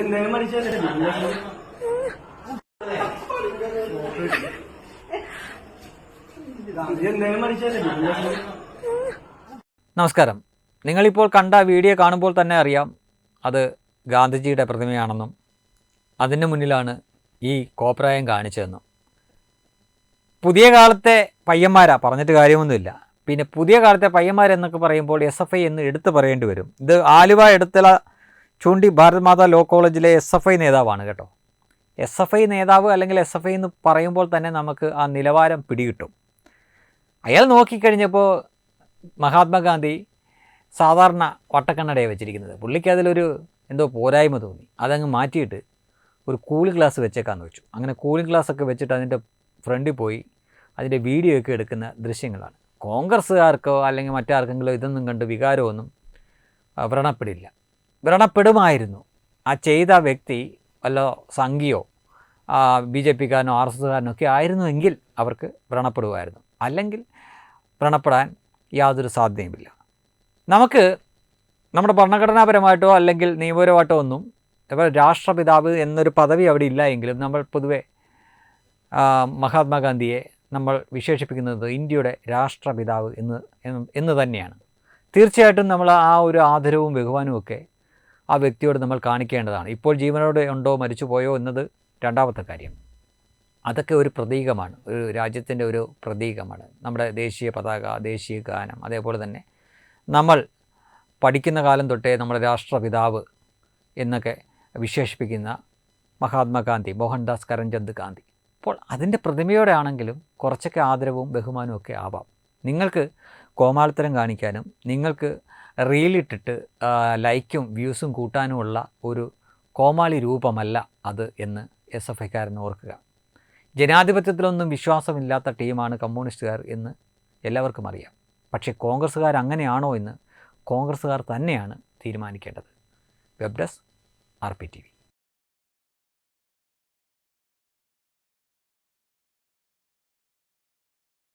എന്തേലും മനുഷ്യല്ലേ നമസ്കാരം. നിങ്ങളിപ്പോൾ കണ്ട വീഡിയോ കാണുമ്പോൾ തന്നെ അറിയാം അത് ഗാന്ധിജിയുടെ പ്രതിമയാണെന്നും അതിന് മുന്നിലാണ് ഈ കോപ്രായം കാണിച്ചതെന്നും. പുതിയ കാലത്തെ പയ്യന്മാരാ പറഞ്ഞിട്ട് കാര്യമൊന്നുമില്ല. പിന്നെ പുതിയ കാലത്തെ പയ്യന്മാരെന്നൊക്കെ പറയുമ്പോൾ എസ് എഫ് ഐ എന്ന് എടുത്തു പറയേണ്ടി വരും. ഇത് ആലുവ എടുത്തല ചൂണ്ടി ഭാരത് മാതാ ലോ കോളേജിലെ എസ് എഫ് ഐ നേതാവാണ് കേട്ടോ. എസ് എഫ് ഐ നേതാവ് അല്ലെങ്കിൽ എസ് എഫ് ഐ എന്ന് പറയുമ്പോൾ തന്നെ നമുക്ക് ആ നിലവാരം പിടികിട്ടും. അയാൾ നോക്കിക്കഴിഞ്ഞപ്പോൾ മഹാത്മാഗാന്ധി സാധാരണ വട്ടക്കണ്ണടയെ വെച്ചിരിക്കുന്നത്. പുള്ളിക്ക് അതിലൊരു എന്തോ പോരായ്മ തോന്നി. അതങ്ങ് മാറ്റിയിട്ട് ഒരു കൂളിംഗ് ഗ്ലാസ് വെച്ചേക്കാന്ന് വെച്ചു. അങ്ങനെ കൂളിംഗ് ഗ്ലാസ് ഒക്കെ വെച്ചിട്ട് അതിന്റെ ഫ്രണ്ടിൽ പോയി അതിന്റെ വീഡിയോ ഒക്കെ എടുക്കുന്ന ദൃശ്യങ്ങളാണ്. കോൺഗ്രസ്സുകാർക്കോ അല്ലെങ്കിൽ മറ്റാർക്കെങ്കിലോ ഇതൊന്നും കണ്ട് വികാരമൊന്നും വ്രണപ്പെടില്ല. വ്രണപ്പെടുമായിരുന്നു. ആ ചെയ്ത വ്യക്തി വല്ല സംഘിയോ ബി ജെ പിക്കാരനോ ആർ എസ് ഒക്കെ ആയിരുന്നുവെങ്കിൽ അവർക്ക് വ്രണപ്പെടുമായിരുന്നു. അല്ലെങ്കിൽ വ്രണപ്പെടാൻ യാതൊരു സാധ്യതയുമില്ല. നമുക്ക് നമ്മുടെ ഭരണഘടനാപരമായിട്ടോ അല്ലെങ്കിൽ നിയമപരമായിട്ടോ ഒന്നും ഇപ്പോൾ രാഷ്ട്രപിതാവ് എന്നൊരു പദവി അവിടെ ഇല്ല എങ്കിലും നമ്മൾ പൊതുവെ മഹാത്മാഗാന്ധിയെ നമ്മൾ വിശേഷിപ്പിക്കുന്നത് ഇന്ത്യയുടെ രാഷ്ട്രപിതാവ് എന്ന് എന്ന് തന്നെയാണ്. തീർച്ചയായിട്ടും നമ്മൾ ആ ഒരു ആദരവും ബഹുമാനവും ഒക്കെ ആ വ്യക്തിയോട് നമ്മൾ കാണിക്കേണ്ടതാണ്. ഇപ്പോൾ ജീവനോടെ ഉണ്ടോ മരിച്ചു പോയോ എന്നത് രണ്ടാമത്തെ കാര്യം. അതൊക്കെ ഒരു പ്രതീകമാണ്. ഒരു രാജ്യത്തിന്റെ ഒരു പ്രതീകമാണ്. നമ്മുടെ ദേശീയ പതാക ദേശീയ ഗാനം അതേപോലെ തന്നെ നമ്മൾ പഠിക്കുന്ന കാലം തൊട്ടേ നമ്മുടെ രാഷ്ട്രപിതാവ് എന്നൊക്കെ വിശേഷിപ്പിക്കുന്ന മഹാത്മാഗാന്ധി മോഹൻദാസ് കരംചന്ദ് ഗാന്ധി. അപ്പോൾ അതിന്റെ പ്രതിമയോടെ ആണെങ്കിലും കുറച്ചൊക്കെ ആദരവും ബഹുമാനവും ഒക്കെ ആവാം. നിങ്ങൾക്ക് കോമാളിത്തരം കാണിക്കാനും നിങ്ങൾക്ക് റീലിട്ടിട്ട് ലൈക്കും വ്യൂസും കൂട്ടാനുമുള്ള ഒരു കോമാളി രൂപമല്ല അത് എന്ന് എസ് എഫ് ഐക്കാരൻ ഓർക്കുക. ജനാധിപത്യത്തിലൊന്നും വിശ്വാസമില്ലാത്ത ടീമാണ് കമ്മ്യൂണിസ്റ്റുകാർ എന്ന് എല്ലാവർക്കും അറിയാം. പക്ഷേ കോൺഗ്രസ്സുകാർ അങ്ങനെയാണോ എന്ന് കോൺഗ്രസ്സുകാർ തന്നെയാണ് തീരുമാനിക്കേണ്ടത്. Web desk R P T V